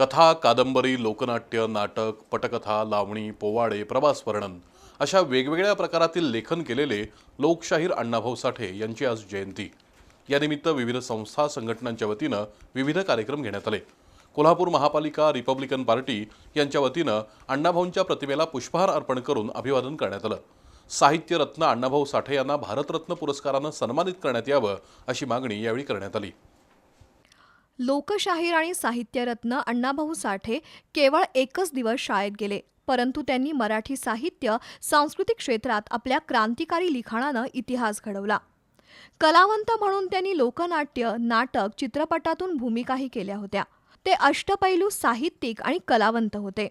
कथा कादंबरी लोकनाट्य नाटक पटकथा लावणी पोवाडे प्रवास वर्णन अशा वेगवेगळ्या प्रकारातील लेखन केलेले लोकशाहीर अण्णाभाऊ साठे यांची आज जयंती. यानिमित्त विविध संस्था संघटनांच्या वतीनं विविध कार्यक्रम घेण्यात आले. कोल्हापूर महापालिका रिपब्लिकन पार्टी यांच्या वतीनं अण्णाभाऊंच्या प्रतिमेला पुष्पहार अर्पण करून अभिवादन करण्यात आलं. साहित्यरत्न अण्णाभाऊ साठे यांना भारतरत्न पुरस्कारानं सन्मानित करण्यात यावं अशी मागणी यावेळी करण्यात आली. लोकशाहीर आणि साहित्यरत्न अण्णाभाऊ साठे केवळ एकच दिवस शाळेत गेले परंतु त्यांनी मराठी साहित्य सांस्कृतिक क्षेत्रात आपल्या क्रांतिकारी लिखाणानं इतिहास घडवला. कलावंत म्हणून त्यांनी लोकनाट्य नाटक चित्रपटातून भूमिकाही केल्या होत्या. ते अष्टपैलू साहित्यिक आणि कलावंत होते.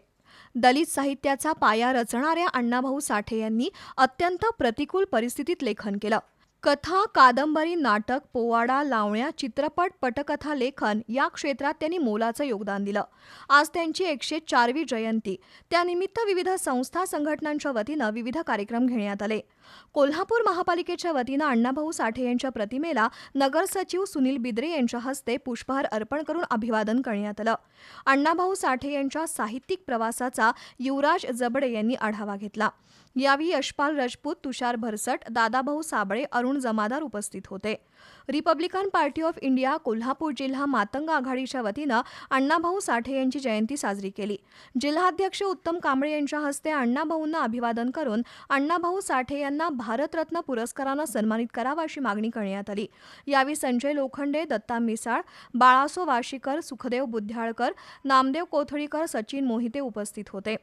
दलित साहित्याचा पाया रचणाऱ्या अण्णाभाऊ साठे यांनी अत्यंत प्रतिकूल परिस्थितीत लेखन केलं. कथा कादंबरी नाटक पोवाडा लावण्या चित्रपट पटकथा लेखन या क्षेत्रात त्यांनी मोलाचं योगदान दिलं. आज त्यांची एकशे चारवी जयंती. त्यानिमित्त विविध संस्था संघटनांच्या वतीनं विविध कार्यक्रम घेण्यात आले. कोल्हापूर महापालिकेच्या वतीनं अण्णाभाऊ साठे यांच्या प्रतिमेला नगरसचिव सुनील बिद्रे यांच्या हस्ते पुष्पहार अर्पण करून अभिवादन करण्यात आलं. अण्णाभाऊ साठे यांच्या साहित्यिक प्रवासाचा युवराज जबडे यांनी आढावा घेतला. यावेळी यशपाल राजपूत तुषार भरसट दादाभाऊ साबळे अरुण जमादार उपस्थित होते. Republican party of India Kolhapur जिल्हा मातंग आघाडीच्या वतीनं अण्णाभाऊ साठे यांची जयंती साजरी केली. जिल्हाध्यक्ष उत्तम कांबळे यांच्या हस्ते अण्णाभाऊंना अभिवादन करून अण्णाभाऊ साठे यांना भारतरत्न पुरस्कारानं सन्मानित करावा अशी मागणी करण्यात आली. यावेळी संजय लोखंडे दत्ता मिसाळ बाळासो वाशीकर सुखदेव बुद्ध्याळकर नामदेव कोथळीकर सचिन मोहिते उपस्थित होते.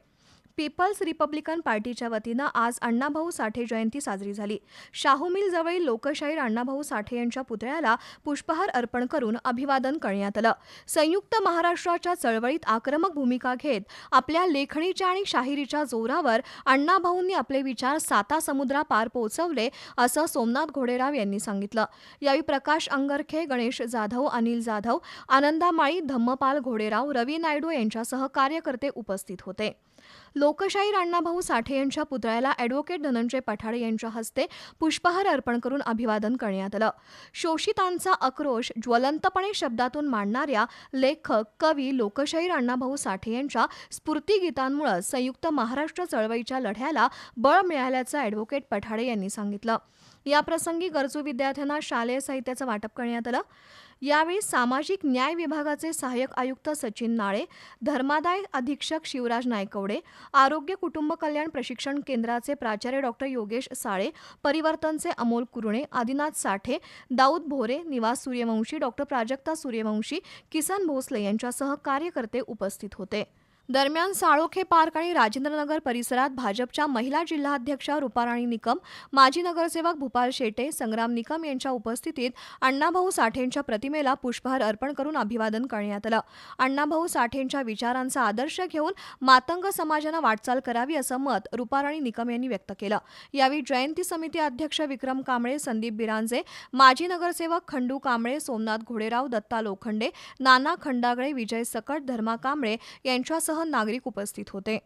पीपल्स रिपब्लिकन पार्टीच्या वतीनं आज अण्णाभाऊ साठे जयंती साजरी झाली. शाहू मिल जवळील लोकशाहीर अण्णाभाऊ साठे यांच्या पुतळ्याला पुष्पहार अर्पण करून अभिवादन करण्यात आलं. संयुक्त महाराष्ट्राच्या चळवळीत आक्रमक भूमिका घेत आपल्या लेखणीच्या आणि शाहिरीच्या जोरावर अण्णाभाऊंनी आपले विचार साता समुद्रापार पोहोचवले असं सोमनाथ घोडेराव यांनी सांगितलं. यावेळी प्रकाश अंगरखे गणेश जाधव अनिल जाधव आनंदा माळी धम्मपाल घोडेराव रवी नायडू यांच्यासह कार्यकर्ते उपस्थित होते. लोकशाहीर अण्णाभाऊ साठे यांच्या पुतळ्याला ॲडव्होकेट धनंजय पठाडे यांच्या हस्ते पुष्पहार अर्पण करून अभिवादन करण्यात आलं. शोषितांचा आक्रोश ज्वलंतपणे शब्दातून मांडणाऱ्या लेखक कवी लोकशाहीर अण्णाभाऊ साठे यांच्या स्फूर्तीगीतांमुळं संयुक्त महाराष्ट्र चळवळीच्या लढ्याला बळ मिळाल्याचं ॲडव्होकेट पठाडे यांनी सांगितलं. याप्रसंगी गरजू विद्यार्थ्यांना शालेय साहित्याचं वाटप करण्यात आलं. यावेळी सामाजिक न्याय विभागाचे सहाय्यक आयुक्त सचिन नाळे धर्मादाय अधीक्षक शिवराज नायकवडे आरोग्य कुटुंब कल्याण प्रशिक्षण केंद्राचे प्राचार्य डॉक्टर योगेश साळे परिवर्तनचे अमोल कुरुणे आदिनाथ साठे दाऊद भोरे निवास सूर्यवंशी डॉक्टर प्राजक्ता सूर्यवंशी किसन भोसले यांच्यासह कार्यकर्ते उपस्थित होते. दरम्यान साळोखे पार्क आणि राजेंद्रनगर परिसरात भाजपच्या महिला जिल्हाध्यक्षा रुपाराणी निकम माजी नगरसेवक भूपाल शेटे संग्राम निकम यांच्या उपस्थितीत अण्णाभाऊ साठेंच्या प्रतिमेला पुष्पहार अर्पण करून अभिवादन करण्यात आलं. अण्णाभाऊ साठेंच्या विचारांचा आदर्श घेऊन मातंग समाजानं वाटचाल करावी असं मत रुपाराणी निकम यांनी व्यक्त केलं. यावेळी जयंती समिती अध्यक्ष विक्रम कांबळे संदीप बिरांजे माजी नगरसेवक खंडू कांबळे सोमनाथ घोडेराव दत्ता लोखंडे नाना खंडागळे विजय सकट धर्मा कांबळे यांच्यासह नागरिक उपस्थित होते.